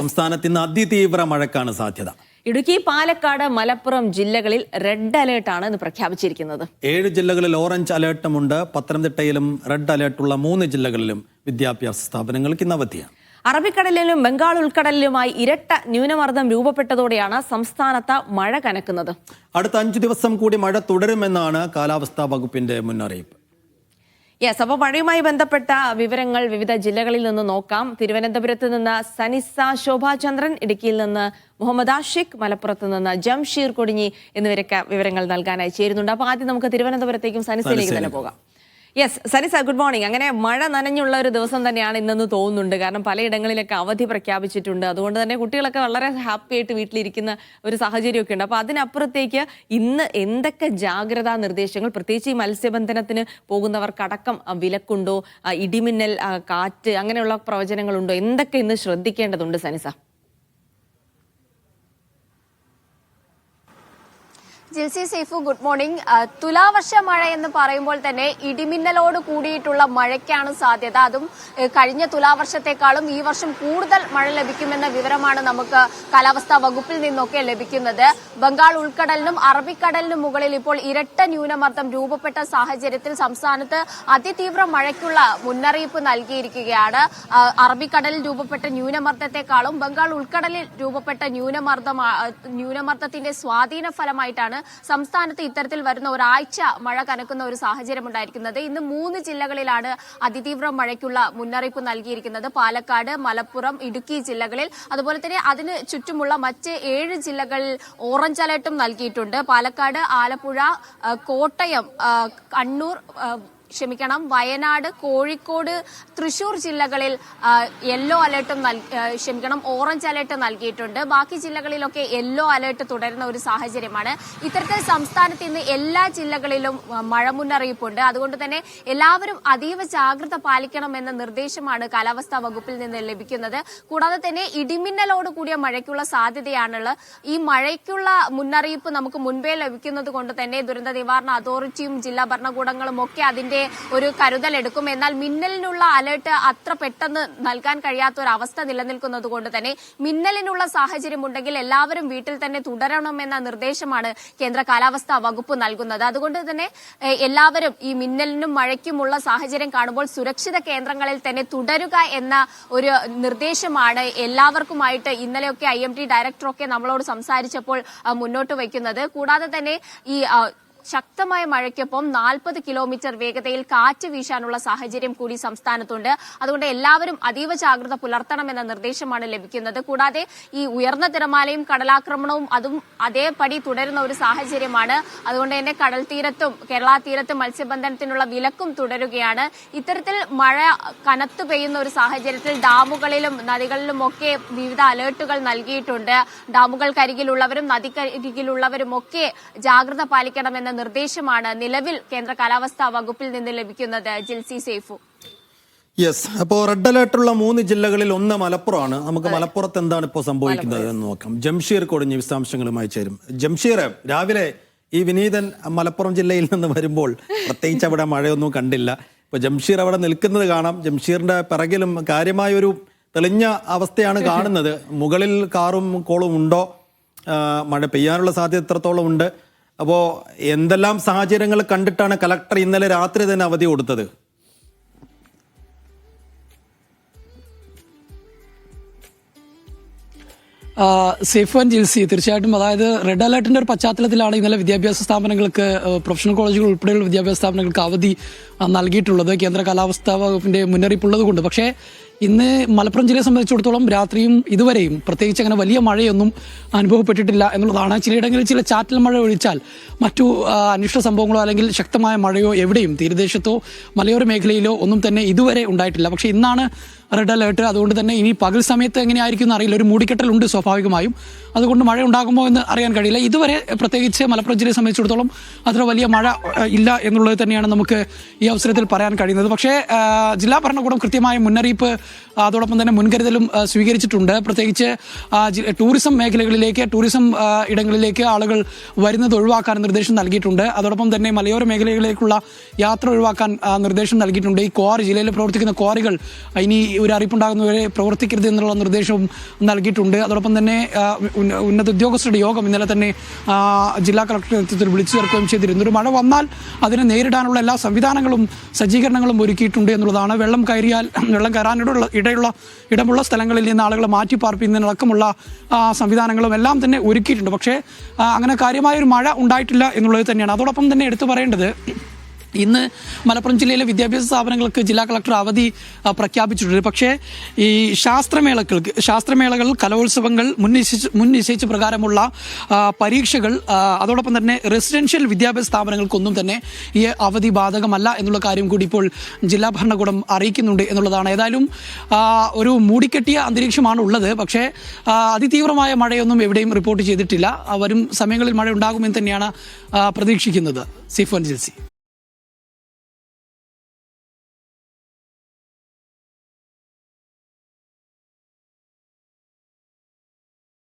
സംസ്ഥാനത്ത് ഇന്ന് അതിതീവ്ര മഴക്കാണ് സാധ്യത. ഇടുക്കി പാലക്കാട് മലപ്പുറം ജില്ലകളിൽ റെഡ് അലേർട്ടാണ് ഇന്ന് പ്രഖ്യാപിച്ചിരിക്കുന്നത്. ഏഴ് ജില്ലകളിൽ ഓറഞ്ച് അലേർട്ടുമുണ്ട് പത്തനംതിട്ടയിലും റെഡ് അലേർട്ടുള്ള മൂന്ന് ജില്ലകളിലും വിദ്യാഭ്യാസ സ്ഥാപനങ്ങൾക്ക് ഇന്ന് അവധിയാണ് അറബിക്കടലിലും ബംഗാൾ ഉൾക്കടലിലുമായി ഇരട്ട ന്യൂനമർദ്ദം രൂപപ്പെട്ടതോടെയാണ് സംസ്ഥാനത്ത് മഴ കനക്കുന്നത്. അടുത്ത അഞ്ചു ദിവസം കൂടി മഴ തുടരുമെന്നാണ് കാലാവസ്ഥാ വകുപ്പിന്റെ മുന്നറിയിപ്പ്. യെസ് അപ്പോൾ മഴയുമായി ബന്ധപ്പെട്ട വിവരങ്ങൾ വിവിധ ജില്ലകളിൽ നിന്ന് നോക്കാം. തിരുവനന്തപുരത്ത് നിന്ന് സനിസ ശോഭാചന്ദ്രൻ ഇടുക്കിയിൽ നിന്ന് മുഹമ്മദ് ആഷിഖ് മലപ്പുറത്ത് നിന്ന് ജംഷീർ കൊടിഞ്ഞി എന്നിവരൊക്കെ വിവരങ്ങൾ നൽകാനായി ചേരുന്നുണ്ട്. അപ്പോൾ ആദ്യം നമുക്ക് തിരുവനന്തപുരത്തേക്കും സനിസയിലേക്ക്. തന്നെ പോകാം. യെസ് സനിസ ഗുഡ് മോർണിംഗ് അങ്ങനെ മഴ നനഞ്ഞുള്ള ഒരു ദിവസം തന്നെയാണ് ഇന്നെന്ന് തോന്നുന്നുണ്ട്. കാരണം പലയിടങ്ങളിലൊക്കെ അവധി പ്രഖ്യാപിച്ചിട്ടുണ്ട്. അതുകൊണ്ട് തന്നെ കുട്ടികളൊക്കെ വളരെ ഹാപ്പി ആയിട്ട് വീട്ടിലിരിക്കുന്ന ഒരു സാഹചര്യമൊക്കെ ഉണ്ട്. അപ്പോൾ അതിനപ്പുറത്തേക്ക് ഇന്ന് എന്തൊക്കെ ജാഗ്രതാ നിർദ്ദേശങ്ങൾ പ്രത്യേകിച്ച് ഈ മത്സ്യബന്ധനത്തിന് പോകുന്നവർക്കടക്കം വിലക്കുണ്ടോ ഇടിമിന്നൽ കാറ്റ് അങ്ങനെയുള്ള പ്രവചനങ്ങളുണ്ടോ? എന്തൊക്കെ ഇന്ന് ശ്രദ്ധിക്കേണ്ടതുണ്ട് സനിസ ജിൽസി സേഫു ഗുഡ് മോർണിംഗ്. തുലാവർഷ മഴ എന്ന് പറയുമ്പോൾ തന്നെ ഇടിമിന്നലോട് കൂടിയിട്ടുള്ള മഴയ്ക്കാണ് സാധ്യത. അതും കഴിഞ്ഞ തുലാവർഷത്തെക്കാളും ഈ വർഷം കൂടുതൽ മഴ ലഭിക്കുമെന്ന വിവരമാണ് നമുക്ക് കാലാവസ്ഥാ വകുപ്പിൽ നിന്നൊക്കെ ലഭിക്കുന്നത്. ബംഗാൾ ഉൾക്കടലിനും അറബിക്കടലിനും മുകളിൽ ഇപ്പോൾ ഇരട്ട ന്യൂനമർദ്ദം രൂപപ്പെട്ട സാഹചര്യത്തിൽ സംസ്ഥാനത്ത് അതിതീവ്ര മഴയ്ക്കുള്ള മുന്നറിയിപ്പ് നൽകിയിരിക്കുകയാണ്. അറബിക്കടലിൽ രൂപപ്പെട്ട ന്യൂനമർദ്ദത്തെക്കാളും ബംഗാൾ ഉൾക്കടലിൽ രൂപപ്പെട്ട ന്യൂനമർദ്ദം ന്യൂനമർദ്ദത്തിന്റെ സ്വാധീന ഫലമായിട്ടാണ് സംസ്ഥാനത്ത് ഇത്തരത്തിൽ വരുന്ന ഒരാഴ്ച മഴ കനക്കുന്ന ഒരു സാഹചര്യം ഉണ്ടായിരിക്കുന്നത് ഇന്ന് മൂന്ന് ജില്ലകളിലാണ് അതിതീവ്ര മഴയ്ക്കുള്ള മുന്നറിയിപ്പ് നൽകിയിരിക്കുന്നത്. പാലക്കാട് മലപ്പുറം ഇടുക്കി ജില്ലകളിൽ. അതുപോലെ തന്നെ അതിന് ചുറ്റുമുള്ള മറ്റ് ഏഴ് ജില്ലകളിൽ ഓറഞ്ച് അലർട്ടും നൽകിയിട്ടുണ്ട്. പാലക്കാട് ആലപ്പുഴ കോട്ടയം കണ്ണൂർ ക്ഷമിക്കണം. വയനാട് കോഴിക്കോട് തൃശൂർ ജില്ലകളിൽ യെല്ലോ അലേർട്ടും ക്ഷമിക്കണം ഓറഞ്ച് അലേർട്ട് നൽകിയിട്ടുണ്ട്. ബാക്കി ജില്ലകളിലൊക്കെ യെല്ലോ അലേർട്ട് തുടരുന്ന ഒരു സാഹചര്യമാണ്. ഇത്തരത്തിൽ സംസ്ഥാനത്ത് ഇന്ന് എല്ലാ ജില്ലകളിലും മഴ മുന്നറിയിപ്പുണ്ട് അതുകൊണ്ട് തന്നെ എല്ലാവരും അതീവ ജാഗ്രത പാലിക്കണമെന്ന നിർദ്ദേശമാണ് കാലാവസ്ഥാ വകുപ്പിൽ നിന്ന് ലഭിക്കുന്നത്. കൂടാതെ തന്നെ ഇടിമിന്നലോട് കൂടിയ മഴയ്ക്കുള്ള സാധ്യതയാണുള്ളത് ഈ മഴയ്ക്കുള്ള മുന്നറിയിപ്പ് നമുക്ക് മുൻപേ ലഭിക്കുന്നത് കൊണ്ട് തന്നെ ദുരന്ത നിവാരണ അതോറിറ്റിയും ജില്ലാ ഭരണകൂടങ്ങളും ഒക്കെ അതിന്റെ ഒരു കരുതൽ എടുക്കും. എന്നാൽ മിന്നലിനുള്ള അലേർട്ട് അത്ര പെട്ടെന്ന് നൽകാൻ കഴിയാത്ത ഒരു അവസ്ഥ നിലനിൽക്കുന്നത് കൊണ്ട് തന്നെ മിന്നലിനുള്ള സാഹചര്യം ഉണ്ടെങ്കിൽ എല്ലാവരും വീട്ടിൽ തന്നെ തുടരണമെന്ന നിർദ്ദേശമാണ് കേന്ദ്ര കാലാവസ്ഥാ വകുപ്പ് നൽകുന്നത്. അതുകൊണ്ട് തന്നെ എല്ലാവരും ഈ മിന്നലിനും മഴയ്ക്കുമുള്ള സാഹചര്യം കാണുമ്പോൾ സുരക്ഷിത കേന്ദ്രങ്ങളിൽ തന്നെ തുടരുക എന്ന ഒരു നിർദ്ദേശമാണ് എല്ലാവർക്കുമായിട്ട് ഇന്നലെയൊക്കെ ഐ എം ടി ഡയറക്ടറൊക്കെ നമ്മളോട് സംസാരിച്ചപ്പോൾ മുന്നോട്ട് വയ്ക്കുന്നത്. കൂടാതെ തന്നെ ഈ ശക്തമായ മഴയ്ക്കൊപ്പം നാൽപ്പത് കിലോമീറ്റർ വേഗതയിൽ കാറ്റ് വീശാനുള്ള സാഹചര്യം കൂടി സംസ്ഥാനത്തുണ്ട്. അതുകൊണ്ട് എല്ലാവരും അതീവ ജാഗ്രത പുലർത്തണമെന്ന നിർദ്ദേശമാണ് ലഭിക്കുന്നത്. കൂടാതെ ഈ ഉയർന്ന തിരമാലയും കടലാക്രമണവും അതും അതേപടി തുടരുന്ന ഒരു സാഹചര്യമാണ്. അതുകൊണ്ട് തന്നെ കടൽ തീരത്തും കേരള തീരത്തും മത്സ്യബന്ധനത്തിനുള്ള വിലക്കും തുടരുകയാണ്. ഇത്തരത്തിൽ മഴ കനത്തു പെയ്യുന്ന ഒരു സാഹചര്യത്തിൽ ഡാമുകളിലും നദികളിലും ഒക്കെ വിവിധ അലേർട്ടുകൾ നൽകിയിട്ടുണ്ട്. ഡാമുകൾക്കരികിലുള്ളവരും നദിക്കരികിലുള്ളവരും ഒക്കെ ജാഗ്രത പാലിക്കണമെന്ന നിർദ്ദേശമാണ് നിലവിൽ കേന്ദ്ര കാലാവസ്ഥാ വകുപ്പിൽ നിന്ന് ലഭിക്കുന്നത് ജിൽസി സേഫു യെസ് അപ്പോൾ റെഡ് അലേർട്ടുള്ള മൂന്ന് ജില്ലകളിൽ ഒന്ന് മലപ്പുറമാണ്. നമുക്ക് മലപ്പുറത്ത് എന്താണ് ഇപ്പോൾ സംഭവിക്കുന്നത് എന്ന് നോക്കാം. ജംഷീർ കൊടിഞ്ഞ് വിശദാംശങ്ങളുമായി ചേരും. ജംഷീർ രാവിലെ ഈ വിനീതൻ മലപ്പുറം ജില്ലയിൽ നിന്ന് വരുമ്പോൾ പ്രത്യേകിച്ച് അവിടെ മഴയൊന്നും കണ്ടില്ല. ഇപ്പൊ ജംഷീർ അവിടെ നിൽക്കുന്നത് കാണാം. ജംഷീറിന്റെ പിറകിലും കാര്യമായ ഒരു തെളിഞ്ഞ അവസ്ഥയാണ് കാണുന്നത്. മുകളിൽ കാറും കോളും ഉണ്ടോ? മഴ പെയ്യാനുള്ള സാധ്യത എത്രത്തോളം ഉണ്ട്? അപ്പോൾ എന്തെല്ലാം സാഹചര്യങ്ങൾ കണ്ടിട്ടാണ് കലക്ടർ ഇന്നലെ രാത്രി തന്നെ അവധി കൊടുത്തത്? സേഫ് ആൻഡ് ജിൽസി തീർച്ചയായിട്ടും. അതായത് റെഡ് അലർട്ടിന്റെ ഒരു പശ്ചാത്തലത്തിലാണ് ഇന്നലെ വിദ്യാഭ്യാസ സ്ഥാപനങ്ങൾക്ക് പ്രൊഫഷണൽ കോളേജുകൾ ഉൾപ്പെടെയുള്ള വിദ്യാഭ്യാസ സ്ഥാപനങ്ങൾക്ക് അവധി നൽകിയിട്ടുള്ളത്. കേന്ദ്ര കാലാവസ്ഥാ വകുപ്പിന്റെ മുന്നറിയിപ്പുള്ളത് കൊണ്ട് പക്ഷേ ഇന്ന് മലപ്പുറം ജില്ലയെ സംബന്ധിച്ചിടത്തോളം രാത്രിയും ഇതുവരെയും പ്രത്യേകിച്ച് അങ്ങനെ വലിയ മഴയൊന്നും അനുഭവപ്പെട്ടിട്ടില്ല എന്നുള്ളതാണ്. ചിലയിടങ്ങളിൽ ചില ചാറ്റൽ മഴ ഒഴിച്ചാൽ മറ്റു അനിഷ്ട സംഭവങ്ങളോ അല്ലെങ്കിൽ ശക്തമായ മഴയോ എവിടെയും തീരദേശത്തോ മലയോര മേഖലയിലോ ഒന്നും തന്നെ ഇതുവരെ ഉണ്ടായിട്ടില്ല. പക്ഷേ ഇന്നാണ് റെഡ് അലേർട്ട്. അതുകൊണ്ട് തന്നെ ഇനി പകൽ സമയത്ത് എങ്ങനെയായിരിക്കും എന്ന് അറിയില്ല. ഒരു മൂടിക്കെട്ടലുണ്ട് സ്വാഭാവികമായും. അതുകൊണ്ട് മഴ ഉണ്ടാകുമോ എന്ന് അറിയാൻ കഴിയില്ല. ഇതുവരെ പ്രത്യേകിച്ച് മലപ്പുറം ജില്ലയെ സംബന്ധിച്ചിടത്തോളം അത്ര വലിയ മഴ ഇല്ല എന്നുള്ളത് തന്നെയാണ് നമുക്ക് ഈ അവസരത്തിൽ പറയാൻ കഴിയുന്നത്. പക്ഷേ ജില്ലാ ഭരണകൂടം കൃത്യമായ മുന്നറിയിപ്പ് അതോടൊപ്പം തന്നെ മുൻകരുതലും സ്വീകരിച്ചിട്ടുണ്ട്. പ്രത്യേകിച്ച് ടൂറിസം മേഖലകളിലേക്ക് ടൂറിസം ഇടങ്ങളിലേക്ക് ആളുകൾ വരുന്നത് ഒഴിവാക്കാൻ നിർദ്ദേശം നൽകിയിട്ടുണ്ട്. അതോടൊപ്പം തന്നെ മലയോര മേഖലകളിലേക്കുള്ള യാത്ര ഒഴിവാക്കാൻ നിർദ്ദേശം നൽകിയിട്ടുണ്ട്. ഈ ക്വാറി ജില്ലയിൽ പ്രവർത്തിക്കുന്ന ക്വാറികൾ ഇനി ഒരു അറിയിപ്പുണ്ടാകുന്നവരെ പ്രവർത്തിക്കരുത് എന്നുള്ള നിർദ്ദേശവും നൽകിയിട്ടുണ്ട്. അതോടൊപ്പം തന്നെ ഉന്നത ഉദ്യോഗസ്ഥരുടെ യോഗം ഇന്നലെ തന്നെ ജില്ലാ കളക്ടർ നേതൃത്വത്തിൽ വിളിച്ചു ചേർക്കുകയും ചെയ്തിരുന്നു. ഒരു മഴ വന്നാൽ അതിനെ നേരിടാനുള്ള എല്ലാ സംവിധാനങ്ങളും സജ്ജീകരണങ്ങളും ഒരുക്കിയിട്ടുണ്ട് എന്നുള്ളതാണ്. വെള്ളം കയറിയാൽ വെള്ളം കയറാനിടയുള്ള ഇടയുള്ള ഇടയുള്ള ഇടമുള്ള സ്ഥലങ്ങളിൽ നിന്ന് ആളുകളെ മാറ്റി പാർപ്പിക്കുന്നതിനടക്കമുള്ള സംവിധാനങ്ങളും എല്ലാം തന്നെ ഒരുക്കിയിട്ടുണ്ട്. പക്ഷേ അങ്ങനെ കാര്യമായ ഒരു മഴ ഉണ്ടായിട്ടില്ല എന്നുള്ളത് തന്നെയാണ്. അതോടൊപ്പം തന്നെ എടുത്തു പറയേണ്ടത് ഇന്ന് മലപ്പുറം ജില്ലയിലെ വിദ്യാഭ്യാസ സ്ഥാപനങ്ങൾക്ക് ജില്ലാ കളക്ടർ അവധി പ്രഖ്യാപിച്ചിട്ടുണ്ട്. പക്ഷേ ഈ ശാസ്ത്രമേളകൾക്ക് ശാസ്ത്രമേളകൾ കലോത്സവങ്ങൾ മുൻ നിശ്ചയിച്ച പ്രകാരമുള്ള പരീക്ഷകൾ അതോടൊപ്പം തന്നെ റെസിഡൻഷ്യൽ വിദ്യാഭ്യാസ സ്ഥാപനങ്ങൾക്കൊന്നും തന്നെ ഈ അവധി ബാധകമല്ല എന്നുള്ള കാര്യം കൂടി ഇപ്പോൾ ജില്ലാ ഭരണകൂടം അറിയിക്കുന്നുണ്ട് എന്നുള്ളതാണ്. ഏതായാലും ഒരു മൂടിക്കെട്ടിയ അന്തരീക്ഷമാണ് ഉള്ളത്. പക്ഷേ അതിതീവ്രമായ മഴയൊന്നും എവിടെയും റിപ്പോർട്ട് ചെയ്തിട്ടില്ല. വരും സമയങ്ങളിൽ മഴ ഉണ്ടാകുമെന്ന് തന്നെയാണ് പ്രതീക്ഷിക്കുന്നത്. സിഫോൻ ജിൽസി